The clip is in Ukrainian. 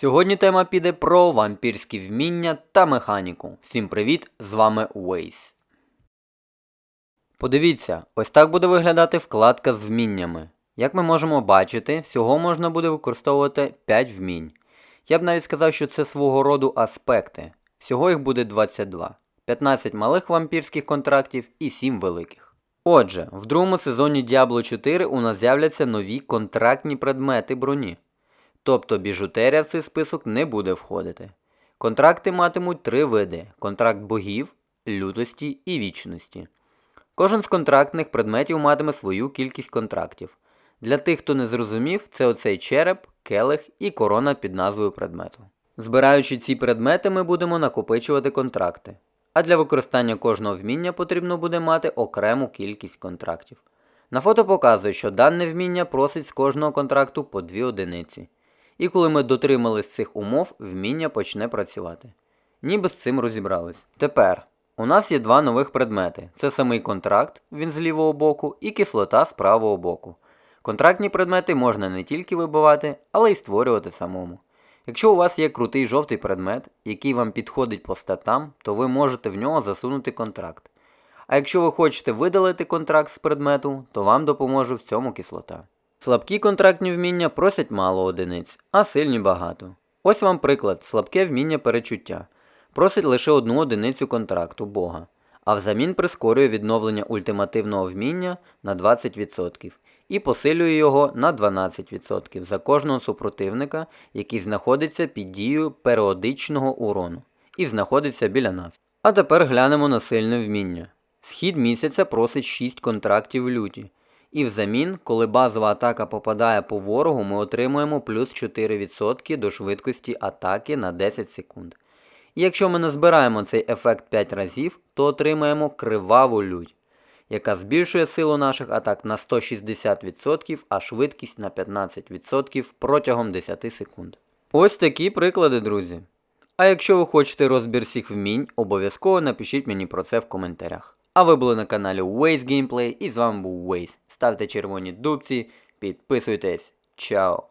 Сьогодні тема піде про вампірські вміння та механіку. Всім привіт! З вами Waze. Подивіться, ось так буде виглядати вкладка з вміннями. Як ми можемо бачити, всього можна буде використовувати 5 вмінь. Я б навіть сказав, що це свого роду аспекти. Всього їх буде 22. 15 малих вампірських контрактів і 7 великих. Отже, в другому сезоні Diablo 4 у нас з'являться нові контрактні предмети броні. Тобто біжутерія в цей список не буде входити. Контракти матимуть три види: контракт богів, лютості і вічності. Кожен з контрактних предметів матиме свою кількість контрактів. Для тих, хто не зрозумів, це оцей череп, келих і корона під назвою предмету. Збираючи ці предмети, ми будемо накопичувати контракти. А для використання кожного вміння потрібно буде мати окрему кількість контрактів. На фото показує, що дане вміння просить з кожного контракту по 2 одиниці. І коли ми дотримались цих умов, вміння почне працювати. Ніби з цим розібрались. Тепер у нас є два нових предмети: це самий контракт, він з лівого боку, і кислота з правого боку. Контрактні предмети можна не тільки вибивати, але й створювати самому. Якщо у вас є крутий жовтий предмет, який вам підходить по статам, то ви можете в нього засунути контракт. А якщо ви хочете видалити контракт з предмету, то вам допоможе в цьому кислота. Слабкі контрактні вміння просять мало одиниць, а сильні багато. Ось вам приклад: слабке вміння перечуття. Просить лише одну одиницю контракту Бога, а взамін прискорює відновлення ультимативного вміння на 20% і посилює його на 12% за кожного супротивника, який знаходиться під дією періодичного урону і знаходиться біля нас. А тепер глянемо на сильне вміння. Схід місяця просить 6 контрактів в люті. І взамін, коли базова атака попадає по ворогу, ми отримуємо плюс 4% до швидкості атаки на 10 секунд. І якщо ми назбираємо цей ефект 5 разів, то отримаємо криваву лють, яка збільшує силу наших атак на 160%, а швидкість на 15% протягом 10 секунд. Ось такі приклади, друзі. А якщо ви хочете розбір всіх вмінь, обов'язково напишіть мені про це в коментарях. А ви були на каналі Waze Gameplay і з вами був Waze. Ставте червоні дубці, підписуйтесь. Чао!